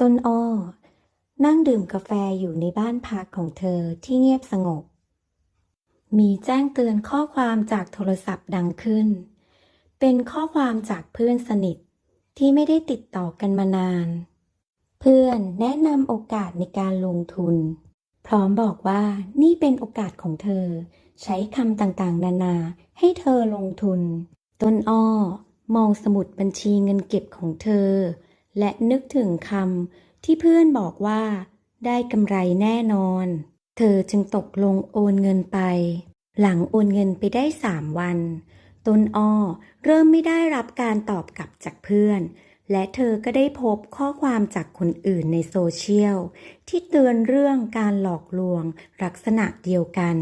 ต้นอ้อ นั่งดื่มกาแฟอยู่ในบ้านพักของเธอที่เงียบสงบ มีแจ้งเตือนข้อความจากโทรศัพท์ดังขึ้น เป็นข้อความจากเพื่อนสนิทที่ไม่ได้ติดต่อกันมานาน เพื่อนแนะนำโอกาสในการลงทุน พร้อมบอกว่านี่เป็นโอกาสของเธอ ใช้คำต่างๆ นานาให้เธอลงทุน ต้นอ้อ มองสมุดบัญชีเงินเก็บของเธอ และนึกถึงคำที่เพื่อนบอกว่า ได้กำไรแน่นอน เธอจึงตกลงโอนเงินไป หลังโอนเงินไปได้สามวันต้นอ้อเริ่มไม่ได้รับการตอบกลับจากเพื่อน และเธอก็ได้พบข้อความจากคนอื่นในโซเชียล ที่เตือนเรื่องการหลอกลวงลักษณะเดียวกัน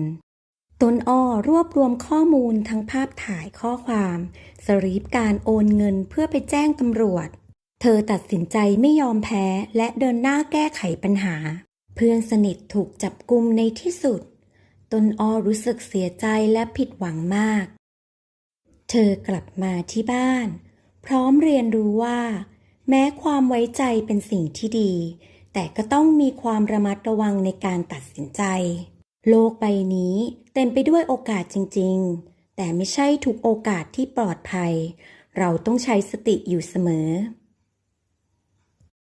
ต้นอ้อรวบรวมข้อมูลทั้งภาพถ่ายข้อความ สรีปการโอนเงินเพื่อไปแจ้งตำรวจ เธอตัดสินใจไม่ยอมแพ้และเดินหน้าแก้ไขปัญหา เพื่อนสนิทถูกจับกุมในที่สุด ต้นอ้อรู้สึกเสียใจและผิดหวังมาก เธอกลับมาที่บ้าน พร้อมเรียนรู้ว่า แม้ความไว้ใจเป็นสิ่งที่ดี แต่ก็ต้องมีความระมัดระวังในการตัดสินใจ โลกใบนี้เต็มไปด้วยโอกาสจริง ๆ แต่ไม่ใช่ทุกโอกาสที่ปลอดภัย เราต้องใช้สติอยู่เสมอ